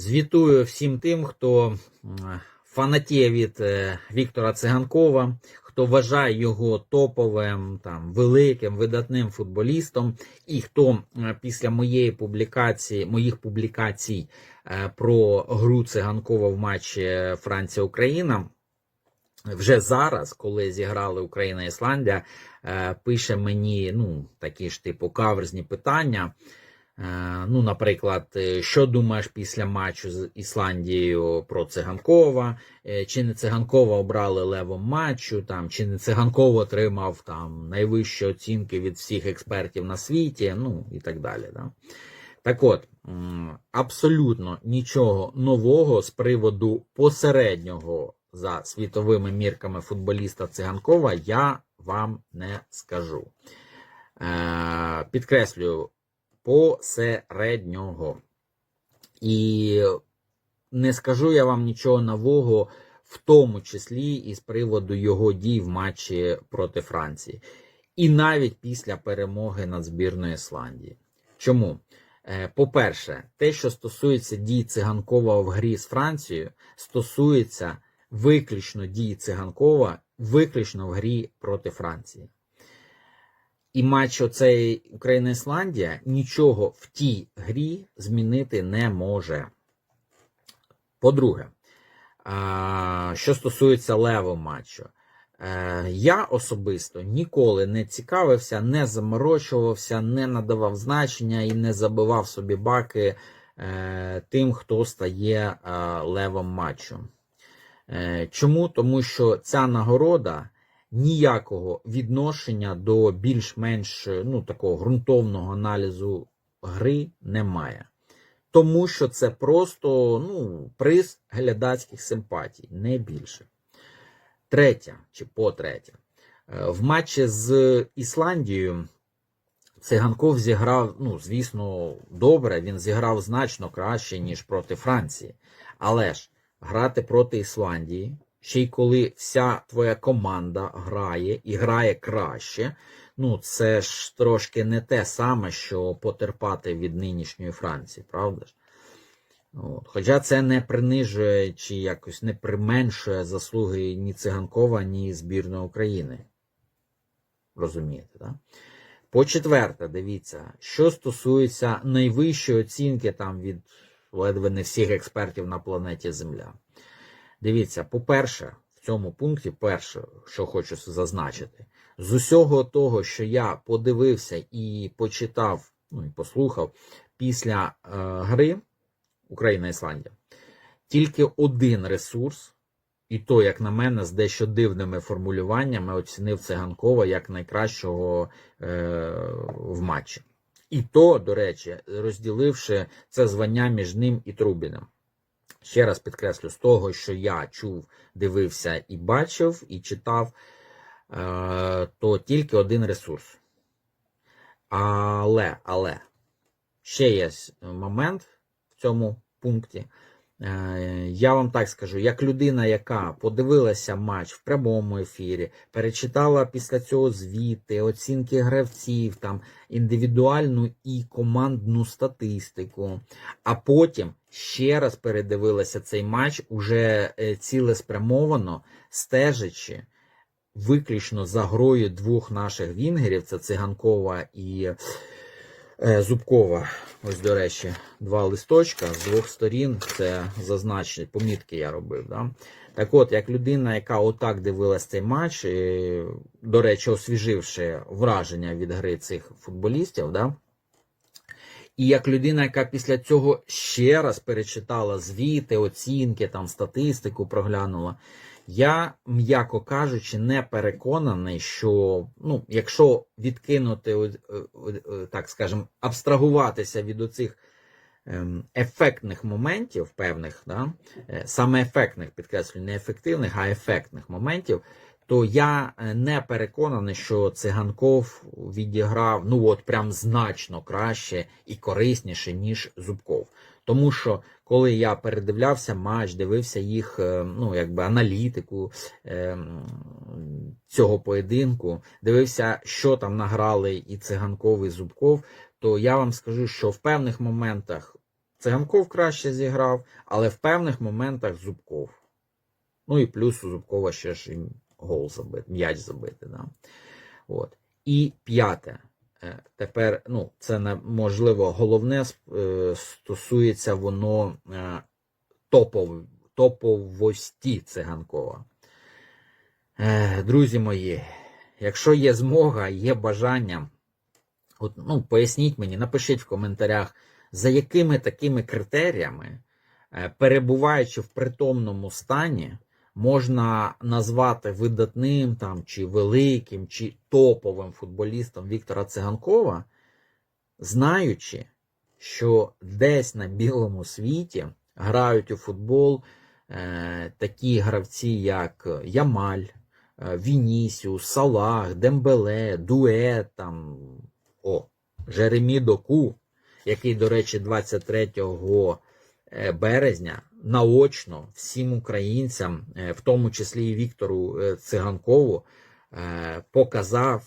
Звітую всім тим, хто фанатіє від е, Віктора Циганкова, хто вважає його топовим, там, великим, видатним футболістом, і хто е, після моєї публікації, моїх публікацій е, про гру Циганкова в матчі Франція-Україна. Вже зараз, коли зіграли Україна і Ісландія, е, пише мені ну, такі ж типу каверзні питання. Е, Ну, наприклад, е, що думаєш після матчу з Ісландією про Циганкова? Е, Чи не Циганкова обрали левом матчу? Там, чи не Циганков отримав там найвищі оцінки від всіх експертів на світі? Ну і так далі. Да? Так от, абсолютно нічого нового з приводу посереднього за світовими мірками футболіста Циганкова я вам не скажу. Підкреслюю, посереднього. І не скажу я вам нічого нового, в тому числі і з приводу його дій в матчі проти Франції. І навіть після перемоги над збірною Ісландії. Чому? Е, По-перше, те, що стосується дій Циганкова в грі з Францією, стосується виключно дій Циганкова, виключно в грі проти Франції. І матч оцей Україна-Ісландія нічого в тій грі змінити не може. По-друге, що стосується левого матчу, е, я особисто ніколи не цікавився, не заморочувався, не надавав значення і не забивав собі баки е, тим, хто стає е, левом матчу. Е, Чому? Тому що ця нагорода ніякого відношення до більш-менш ну, такого ґрунтовного аналізу гри немає. Тому що це просто ну, приз глядацьких симпатій, не більше. Третя, чи по третє, Е, в матчі з Ісландією Циганков зіграв, ну, звісно, добре, він зіграв значно краще, ніж проти Франції. Але ж грати проти Ісландії, ще й коли вся твоя команда грає і грає краще, ну це ж трошки не те саме, що потерпати від нинішньої Франції, правда ж? От. Хоча це не принижує чи якось не применшує заслуги ні Циганкова, ні збірної України. Розумієте, так? По четверте, дивіться, що стосується найвищої оцінки там від ледве не всіх експертів на планеті Земля. Дивіться, по-перше, в цьому пункті, перше, що хочу зазначити, з усього того, що я подивився і почитав, ну і послухав після е, гри Україна-Ісландія, тільки один ресурс, і то, як на мене, з дещо дивними формулюваннями оцінив Циганкова як найкращого е, в матчі. І то, до речі, розділивши це звання між ним і Трубіним. Ще раз підкреслю, з того, що я чув, дивився і бачив, і читав, е, то тільки один ресурс. Але, але, ще є момент в цьому пункті. Е, Я вам так скажу, як людина, яка подивилася матч в прямому ефірі, перечитала після цього звіти, оцінки гравців, там індивідуальну і командну статистику, а потім ще раз передивилася цей матч уже е, цілеспрямовано, стежачи виключно за грою двох наших вінгерів: це Циганкова і Зубкова. Ось, до речі, два листочка з двох сторін. Це зазначені помітки я робив. Да? Так от, як людина, яка отак дивилась цей матч, і, до речі, освіживши враження від гри цих футболістів, да? і як людина, яка після цього ще раз перечитала звіти, оцінки, там, статистику проглянула, я, м'яко кажучи, не переконаний, що ну, якщо відкинути, е, е, так скажемо, абстрагуватися від оцих ем, ефектних моментів, певних, да, е, саме ефектних, підкреслюю, не ефективних, а ефектних моментів, то я е, не переконаний, що циганков відіграв ну от прям значно краще і корисніше, ніж Зубков. Тому що коли я передивлявся матч, дивився їх е, ну, якби аналітику е, цього поєдинку, дивився, що там награли і циганков, і Зубков, то я вам скажу, що в певних моментах Циганков краще зіграв, але в певних моментах Зубков. Ну і плюс у Зубкова ще ж гол забити, м'яч забити. Да? От. І п'яте. Е, Тепер, ну, це можливо головне е, стосується воно е, топов, топовості циганкова. Друзі мої, якщо є змога, є бажання, от, ну, поясніть мені, напишіть в коментарях, за якими такими критеріями, перебуваючи в притомному стані, можна назвати видатним там, чи великим, чи топовим футболістом Віктора Циганкова, знаючи, що десь на білому світі грають у футбол е, такі гравці, як Ямаль, е, Вінісіус, Салах, Дембеле, Дует, там, о, Жеремі Доку, який, до речі, 23 е, березня наочно всім українцям, е, в тому числі і Віктору е, Циганкову, е, показав,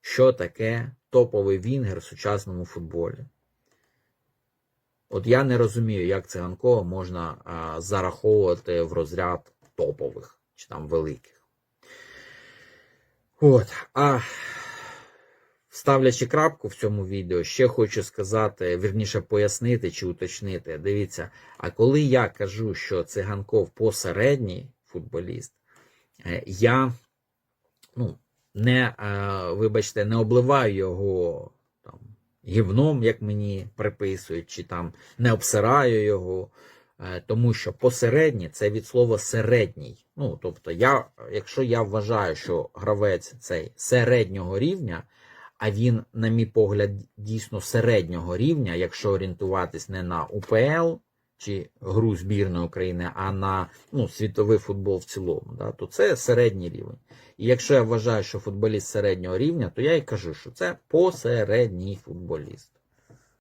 що таке топовий вінгер в сучасному футболі. От я не розумію, як циганкова можна зараховувати в розряд топових чи там великих. От. А ставлячи крапку в цьому відео, ще хочу сказати, вірніше пояснити чи уточнити. Дивіться, а коли я кажу, що циганков посередній футболіст, е, я ну, не, е, вибачте, не обливаю його там, гівном, як мені приписують, чи там не обсираю його. е, Тому що посередній це від слова середній. Ну, тобто, я, якщо я вважаю, що гравець цей середнього рівня, а він, на мій погляд, дійсно середнього рівня, якщо орієнтуватись не на УПЛ чи гру збірної України, а на ну, світовий футбол в цілому, да, то це середній рівень. І якщо я вважаю, що футболіст середнього рівня, то я і кажу, що це посередній футболіст.